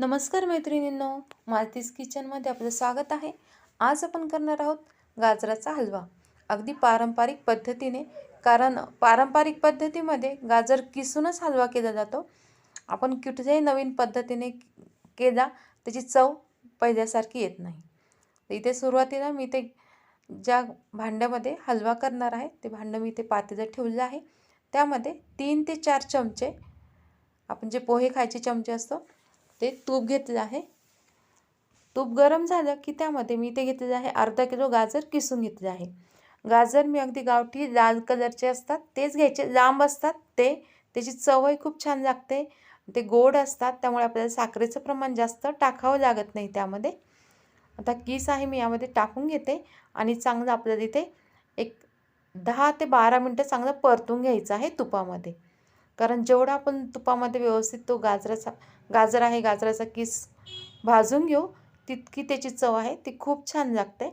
नमस्कार मैत्रिणींनो मालतीज किचनमध्ये आपलं स्वागत आहे. आज आपण करणार आहोत गाजराचा हलवा. अगदी पारंपरिक पद्धतीने कारण पारंपरिक पद्धतीमध्ये गाजर किसूनच हलवा केला जातो. आपण कुठल्याही नवीन पद्धतीने केला त्याची चव पहिल्यासारखी येत नाही. तर इथे सुरुवातीला मी ते ज्या भांड्यामध्ये हलवा करणार आहे ते भांडं मी ते पातेलं ठेवलं आहे. त्यामध्ये तीन ते चार चमचे आपण जे पोहे खायचे चमचे असतो ते तूप घेतलं आहे. तूप गरम झालं की त्यामध्ये मी ते घेतलेलं आहे. अर्धा किलो गाजर किसून घेतले आहे. गाजर मी अगदी गावठी लाल कलरचे असतात. तेच घ्यायचे. लांब असतात ते. त्याची चवही खूप छान लागते. ते गोड असतात. त्यामुळे आपल्याला साखरेचं प्रमाण जास्त टाकावं लागत नाही त्यामध्ये. आता किस आहे मी यामध्ये टाकून घेते आणि चांगलं आपल्याला इथे एक दहा ते बारा मिनटं चांगलं परतून घ्यायचं आहे तुपामध्ये. कारण जेवढा आपण तुपामध्ये व्यवस्थित तो गाजराचा गाजर आहे गाजराचा किस भाजून घेऊ तितकी त्याची चव आहे ती खूप छान लागते.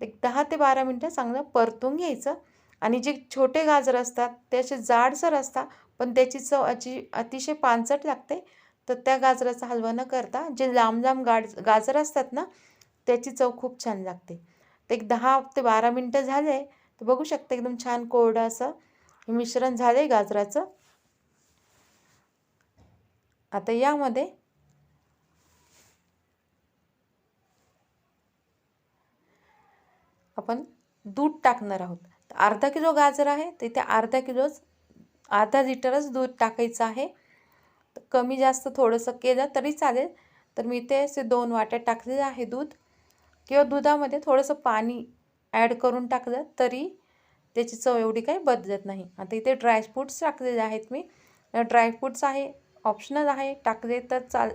एक दहा ते बारा मिनटं चांगलं परतून घ्यायचं आणि जे छोटे गाजर असतात ते असे जाडसर असतात पण त्याची चव अची अतिशय पानसट लागते. तर त्या गाजराचा हलवा न करता जे लांब लांब गाड गाजर असतात ना त्याची चव खूप छान लागते. ते एक दहा ते बारा मिनटं झाले तर बघू शकते एकदम छान कोरडं असं मिश्रण झालं आहे गाजराचं. आता यामध्ये आपण दूध टाकणार आहोत. अर्धा किलो गाजर आहे तर इथे अर्धा किलोच अर्धा लिटरच दूध टाकायचं आहे. तर कमी जास्त थोडंसं केलं तरी चालेल. तर मी इथे असे दोन वाट्या टाकलेलं आहे दूध. किंवा दुधामध्ये थोडंसं पाणी ॲड करून टाकलं तरी त्याची चव एवढी काही बदलत नाही. आता इथे ड्रायफ्रूट्स टाकलेले आहेत मी. ड्रायफ्रूट्स आहे ऑप्शनल आहे. टाकले तर चाल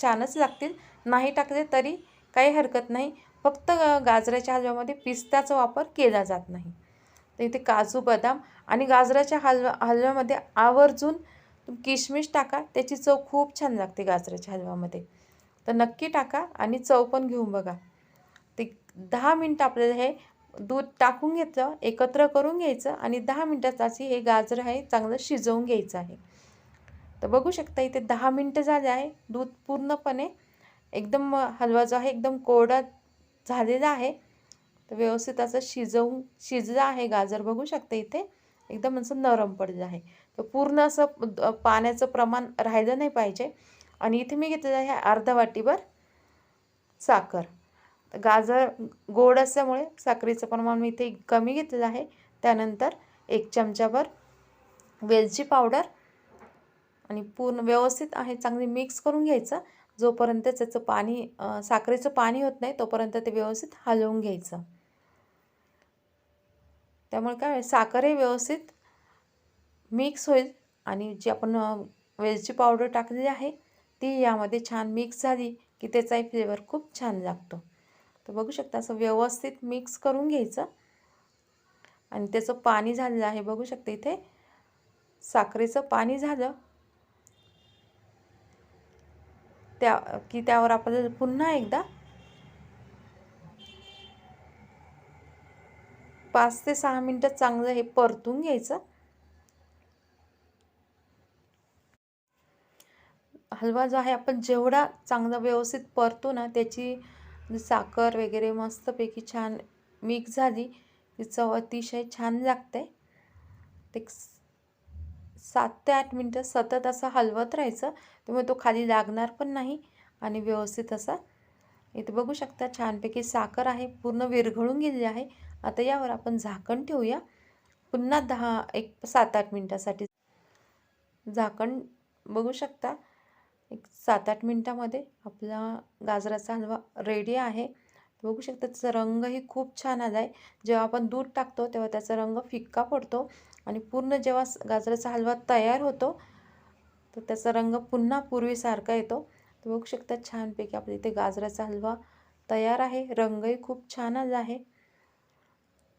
छानच लागतील. नाही टाकले तरी काही हरकत नाही. फक्त गाजराच्या हलव्यामध्ये पिस्त्याचा वापर केला जात नाही. तर इथे काजू बदाम आणि गाजराच्या हलवा हलव्यामध्ये आवर्जून किशमिश टाका. त्याची चव खूप छान लागते गाजराच्या हलव्यामध्ये. तर नक्की टाका आणि चव पण घेऊन बघा. ते दहा मिनटं आपल्याला हे दूध टाकून घेतलं एकत्र करून घ्यायचं आणि दहा मिनटाची हे गाजर आहे चांगलं शिजवून घ्यायचं आहे. तर बघू शकता इथे दहा मिनटं झाले आहे. दूध पूर्णपणे एकदम हलवा जो आहे एकदम कोरडा झालेला आहे. तर व्यवस्थित असं शिजवून शिजलं आहे गाजर. बघू शकता इथे एकदम असं नरम पडलं आहे. तर पूर्ण असं पाण्याचं प्रमाण राहिलं नाही पाहिजे. आणि इथे मी घेतलेलं आहे अर्धा वाटीभर साखर. गाजर गोड असल्यामुळे साखरेचं प्रमाण मी इथे कमी घेतलेलं आहे. त्यानंतर एक चमचाभर वेलची पावडर आणि पूर्ण व्यवस्थित आहे चांगली मिक्स करून घ्यायचं. जोपर्यंत त्याचं पाणी साखरेचं पाणी होत नाही तोपर्यंत ते व्यवस्थित हलवून घ्यायचं. त्यामुळे काय साखर हे व्यवस्थित मिक्स होईल आणि जी आपण वेलची पावडर टाकलेली आहे ती यामध्ये छान मिक्स झाली की त्याचाही फ्लेवर खूप छान लागतो. तर बघू शकता असं व्यवस्थित मिक्स करून घ्यायचं. आणि त्याचं पाणी झालेलं आहे. बघू शकता इथे साखरेचं पाणी झालं. त्या की त्यावर आपल्याला पुन्हा एकदा पाच ते सहा मिनटं चांगलं हे परतून घ्यायचं. हलवा जो आहे आपण जेवढा चांगला व्यवस्थित परतो ना त्याची साखर वगैरे मस्तपैकी छान मिक्स झाली. ती चव अतिशय छान लागते. ते सात ते आठ मिनटं सतत असं हलवत राहायचं. त्यामुळे तो खाली लागणार पण नाही आणि व्यवस्थित असा इथे बघू शकता छानपैकी साखर आहे. पूर्ण विरघळून गेलेली आहे. आता यावर आपण झाकण ठेवूया. पुन्हा दहा एक सात आठ मिनटासाठी झाकण बघू शकता. एक सात आठ मिनटामध्ये आपला गाजराचा हलवा रेडी आहे. बघू शकता त्याचा रंगही खूप छान आला आहे जेव्हा आपण दूध टाकतो तेव्हा त्याचा रंग फिक्का पडतो आणि पूर्ण जेव्हा गाजराचा हलवा तयार होतो तर त्याचा रंग पुन्हा पूर्वीसारखा येतो. तर बघू शकता छानपैकी आपल्या इथे गाजराचा हलवा तयार आहे. रंगही खूप छान आला आहे.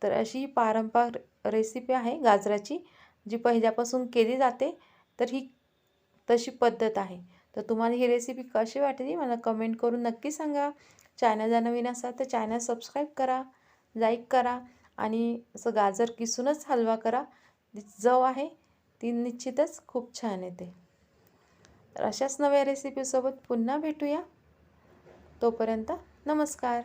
तर अशी पारंपरिक रेसिपी आहे गाजराची जी पहिल्यापासून केली जाते तर ही तशी पद्धत आहे. तर तुम्हाला ही रेसिपी कशी वाटली मला कमेंट करून नक्की सांगा. चॅनलला नवीन असाल तर चॅनल सबस्क्राईब करा लाईक करा आणि असं गाजर किसूनच हलवा करा. चव आहे ती निश्चितच खूप छान येते. तर अशाच नव्या रेसिपीसोबत पुन्हा भेटूया. तोपर्यंत नमस्कार.